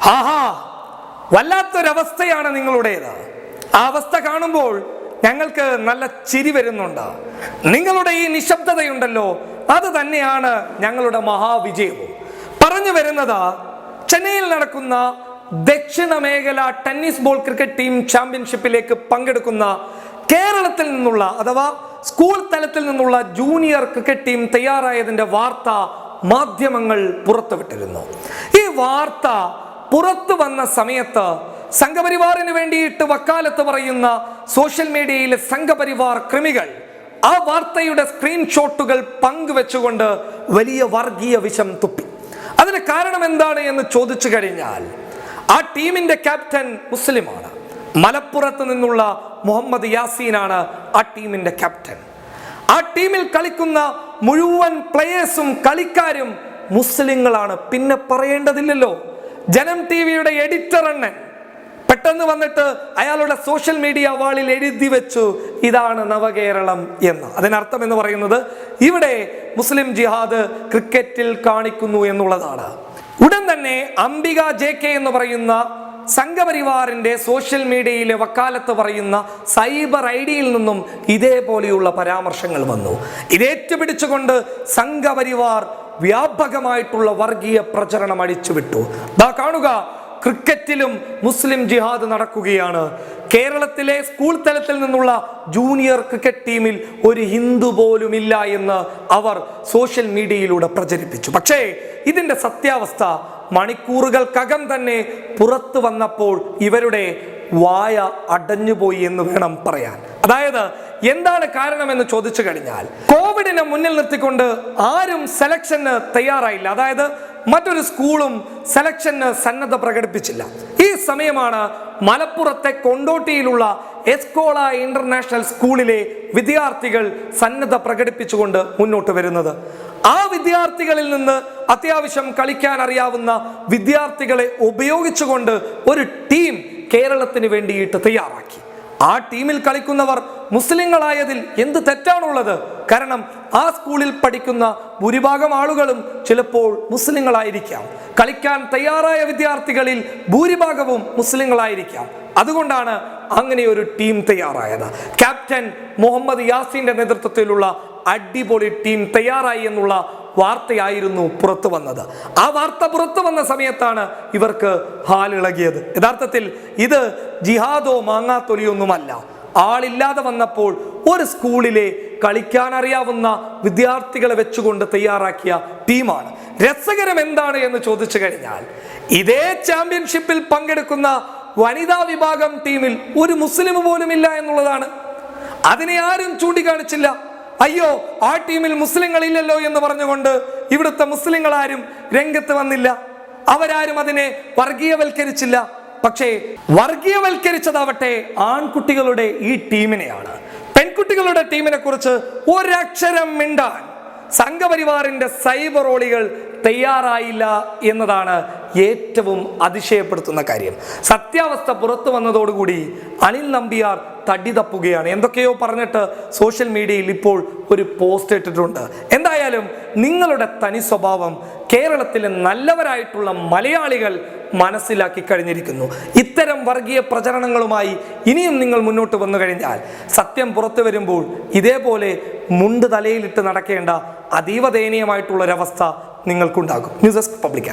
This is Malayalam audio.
ആഹാ വല്ലാത്തൊരവസ്ഥയാണ് നിങ്ങളുടേത്. ആ അവസ്ഥ കാണുമ്പോൾ ഞങ്ങൾക്ക് നല്ല ചിരി വരുന്നുണ്ട്. നിങ്ങളുടെ ഈ നിശബ്ദതയുണ്ടല്ലോ അത് തന്നെയാണ് ഞങ്ങളുടെ മഹാവിജയവും. പറഞ്ഞു വരുന്നത് ചെന്നൈയിൽ നടക്കുന്ന ദക്ഷിണ മേഖല ടെന്നീസ് ബോൾ ക്രിക്കറ്റ് ടീം ചാമ്പ്യൻഷിപ്പിലേക്ക് പങ്കെടുക്കുന്ന കേരളത്തിൽ നിന്നുള്ള അഥവാ സ്കൂൾ തലത്തിൽ നിന്നുള്ള ജൂനിയർ ക്രിക്കറ്റ് ടീം തയ്യാറായതിന്റെ വാർത്ത മാധ്യമങ്ങൾ പുറത്തുവിട്ടിരുന്നു. ഈ വാർത്ത പുറത്തു വന്ന സമയത്ത് സംഘപരിവാറിന് വേണ്ടിയിട്ട് വക്കാലത്ത് പറയുന്ന സോഷ്യൽ മീഡിയയിലെ സംഘപരിവാർ ക്രിമികൾ ആ വാർത്തയുടെ സ്ക്രീൻഷോട്ടുകൾ പങ്കുവെച്ചുകൊണ്ട് വലിയ വർഗീയ വിഷം തുപ്പി. അതിന് കാരണം എന്താണ് എന്ന് ചോദിച്ചു കഴിഞ്ഞാൽ ആ ടീമിന്റെ ക്യാപ്റ്റൻ മുസ്ലിമാണ്. മലപ്പുറത്ത് നിന്നുള്ള മുഹമ്മദ് യാസീനാണ് ആ ടീമിന്റെ ക്യാപ്റ്റൻ. ആ ടീമിൽ കളിക്കുന്ന മുഴുവൻ പ്ലേയേഴ്സും കളിക്കാരും മുസ്ലിങ്ങളാണ്. പിന്നെ പറയേണ്ടതില്ലല്ലോ. ജനം ടി വിയുടെ എഡിറ്റർ അണ്ണൻ. പെട്ടെന്ന് വന്നിട്ട് അയാളുടെ സോഷ്യൽ മീഡിയ വാളിൽ എഴുതി വെച്ചു ഇതാണ് നവകേരളം എന്ന്. അതിനർത്ഥം എന്ന് പറയുന്നത് ഇവിടെ മുസ്ലിം ജിഹാദ് ക്രിക്കറ്റിൽ കാണിക്കുന്നു എന്നുള്ളതാണ്. ഉടൻ തന്നെ അംബിക ജെ കെ എന്ന് പറയുന്ന സംഘപരിവാറിന്റെ സോഷ്യൽ മീഡിയയിലെ വക്കാലത്ത് പറയുന്ന സൈബർ ഐ ഡിയിൽ നിന്നും ഇതേപോലെയുള്ള പരാമർശങ്ങൾ വന്നു. ഇതേറ്റുപിടിച്ചുകൊണ്ട് സംഘപരിവാർ വ്യാപകമായിട്ടുള്ള വർഗീയ പ്രചരണം അടിച്ചുവിട്ടു. ദാ കാണുക ക്രിക്കറ്റിലും മുസ്ലിം ജിഹാദ് നടക്കുകയാണ്. കേരളത്തിലെ സ്കൂൾ തലത്തിൽ നിന്നുള്ള ജൂനിയർ ക്രിക്കറ്റ് ടീമിൽ ഒരു ഹിന്ദു പോലുമില്ല എന്ന് അവർ സോഷ്യൽ മീഡിയയിലൂടെ പ്രചരിപ്പിച്ചു. പക്ഷേ ഇതിന്റെ സത്യാവസ്ഥ മണിക്കൂറുകൾക്കകം തന്നെ പുറത്തു വന്നപ്പോൾ ഇവരുടെ വായ അടഞ്ഞുപോയി എന്ന് വേണം പറയാൻ. അതായത് എന്താണ് കാരണമെന്ന് ചോദിച്ചു കഴിഞ്ഞാൽ കോവിഡിനെ മുന്നിൽ നിർത്തിക്കൊണ്ട് ആരും സെലക്ഷന് തയ്യാറായില്ല. അതായത് മറ്റൊരു സ്കൂളും സെലക്ഷന് സന്നദ്ധ പ്രകടിപ്പിച്ചില്ല. ഈ സമയമാണ് മലപ്പുറത്തെ കൊണ്ടോട്ടിയിലുള്ള എസ്കോള ഇന്റർനാഷണൽ സ്കൂളിലെ വിദ്യാർത്ഥികൾ സന്നദ്ധ പ്രകടിപ്പിച്ചുകൊണ്ട് മുന്നോട്ട് വരുന്നത്. ആ വിദ്യാർത്ഥികളിൽ നിന്ന് അത്യാവശ്യം കളിക്കാൻ അറിയാവുന്ന വിദ്യാർത്ഥികളെ ഉപയോഗിച്ചുകൊണ്ട് ഒരു ടീം കേരളത്തിന് വേണ്ടിയിട്ട് തയ്യാറാക്കി. ആ ടീമിൽ കളിക്കുന്നവർ മുസ്ലിങ്ങളായതിൽ എന്ത് തെറ്റാണുള്ളത്? കാരണം ആ സ്കൂളിൽ പഠിക്കുന്ന ഭൂരിഭാഗം ആളുകളും ചിലപ്പോൾ മുസ്ലിങ്ങളായിരിക്കാം. കളിക്കാൻ തയ്യാറായ വിദ്യാർത്ഥികളിൽ ഭൂരിഭാഗവും മുസ്ലിങ്ങളായിരിക്കാം. അതുകൊണ്ടാണ് അങ്ങനെ ഒരു ടീം തയ്യാറായത്. ക്യാപ്റ്റൻ മുഹമ്മദ് യാസിന്റെ നേതൃത്വത്തിലുള്ള അടിപൊളി ടീം തയ്യാറായി എന്നുള്ള വാർത്തയായിരുന്നു പുറത്തു വന്നത്. ആ വാർത്ത പുറത്തു വന്ന സമയത്താണ് ഇവർക്ക് ഹാലിളകിയത്. യഥാർത്ഥത്തിൽ ഇത് ജിഹാദോ മാങ്ങാത്തൊലിയൊന്നുമല്ല. ആളില്ലാതെ വന്നപ്പോൾ ഒരു സ്കൂളിലെ കളിക്കാൻ അറിയാവുന്ന വിദ്യാർത്ഥികളെ വെച്ചുകൊണ്ട് തയ്യാറാക്കിയ ടീമാണ്. രസകരം എന്താണ് എന്ന് ചോദിച്ചു കഴിഞ്ഞാൽ ഇതേ ചാമ്പ്യൻഷിപ്പിൽ പങ്കെടുക്കുന്ന വനിതാ വിഭാഗം ടീമിൽ ഒരു മുസ്ലിം പോലും ഇല്ല എന്നുള്ളതാണ്. അതിനെ ആരും ചൂണ്ടിക്കാണിച്ചില്ല. അയ്യോ ആ ടീമിൽ മുസ്ലിങ്ങളില്ലല്ലോ എന്ന് പറഞ്ഞുകൊണ്ട് ഇവിടുത്തെ മുസ്ലിങ്ങൾ ആരും രംഗത്ത് വന്നില്ല. അവരാരും അതിനെ വർഗീയവൽക്കരിച്ചില്ല. പക്ഷേ വർഗീയവൽക്കരിച്ചതാവട്ടെ ആൺകുട്ടികളുടെ ഈ ടീമിനെയാണ്. പെൺകുട്ടികളുടെ ടീമിനെ കുറിച്ച് ഒരക്ഷരം മിണ്ടാൻ സംഘപരിവാറിന്റെ സൈബർ റോളികൾ തയ്യാറായില്ല എന്നതാണ് ഏറ്റവും അതിശയപ്പെടുത്തുന്ന കാര്യം. സത്യാവസ്ഥ പുറത്തു വന്നതോടുകൂടി അനിൽ നമ്പിയാർ തടി തപ്പുകയാണ് എന്തൊക്കെയോ പറഞ്ഞിട്ട് സോഷ്യൽ മീഡിയയിൽ ഇപ്പോൾ ഒരു പോസ്റ്റ് ഇട്ടിട്ടുണ്ട്. എന്തായാലും നിങ്ങളുടെ തനി സ്വഭാവം കേരളത്തിലെ നല്ലവരായിട്ടുള്ള മലയാളികൾ മനസ്സിലാക്കി കഴിഞ്ഞിരിക്കുന്നു. ഇത്തരം വർഗീയ പ്രചരണങ്ങളുമായി ഇനിയും നിങ്ങൾ മുന്നോട്ട് വന്നു കഴിഞ്ഞാൽ സത്യം പുറത്തു വരുമ്പോൾ ഇതേപോലെ മുണ്ട് തലയിലിട്ട് നടക്കേണ്ട അതീവ ദയനീയമായിട്ടുള്ളൊരവസ്ഥ നിങ്ങൾക്കുണ്ടാകും. News desk public